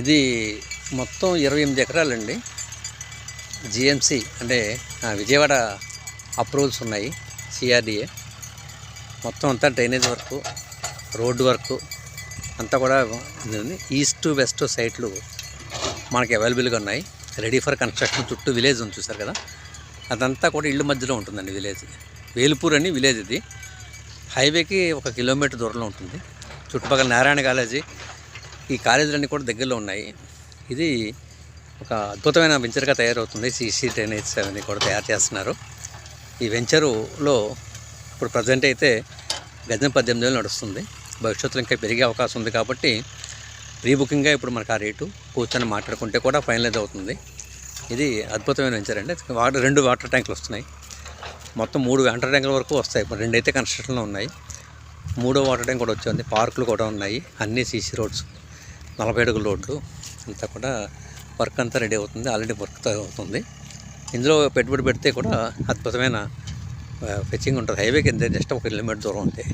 ఇది మొత్తం ఇరవై ఎనిమిది ఎకరాలండి. జిఎంసి అంటే విజయవాడ అప్రూవల్స్ ఉన్నాయి సిఆర్డిఏ మొత్తం అంతా డ్రైనేజ్ వర్క్ రోడ్డు వర్క్ అంతా కూడా ఉంది ఈస్ట్ వెస్ట్ సైట్లు మనకి అవైలబుల్గా ఉన్నాయి. రెడీ ఫర్ కన్స్ట్రక్షన్ చుట్టూ విలేజ్ ఉంది చూసారు కదా. అదంతా కూడా ఇళ్ళు మధ్యలో ఉంటుందండి విలేజ్ వేలుపూర్ అని విలేజ్ ఇది. హైవేకి ఒక కిలోమీటర్ దూరంలో ఉంటుంది. చుట్టుపక్కల నారాయణ కాలేజీ ఈ కాలేజీలన్నీ కూడా దగ్గరలో ఉన్నాయి. ఇది ఒక అద్భుతమైన వెంచర్గా తయారవుతుంది. సీసీ హెచ్ సెవెన్ కూడా తయారు చేస్తున్నారు. ఈ వెంచరులో ఇప్పుడు ప్రజెంట్ అయితే గజం పద్దెనిమిది వేలు నడుస్తుంది. భవిష్యత్తులో ఇంకా పెరిగే అవకాశం ఉంది కాబట్టి ప్రీ బుకింగ్గా ఇప్పుడు మనకు ఆ రేటు కూర్చొని మాట్లాడుకుంటే కూడా ఫైనలైజ్ అవుతుంది. ఇది అద్భుతమైన వెంచర్ అండి. వాటర్ రెండు వాటర్ ట్యాంకులు వస్తున్నాయి. మొత్తం మూడు వాటర్ ట్యాంకుల వరకు వస్తాయి. రెండు అయితే కన్స్ట్రక్షన్లో ఉన్నాయి. మూడో వాటర్ ట్యాంక్ కూడా వచ్చింది పార్కులు కూడా ఉన్నాయి. అన్నీ సీసీ రోడ్స్. నలభై అడుగుల రోడ్లు అంతా కూడా వర్క్ అంతా రెడీ అవుతుంది. ఆల్రెడీ వర్క్ అవుతుంది. ఇందులో పెట్టుబడి పెడితే కూడా అద్భుతమైన ఫెచ్చింగ్ ఉంటుంది. హైవే కింద జస్ట్ ఒక కిలోమీటర్ దూరం ఉంది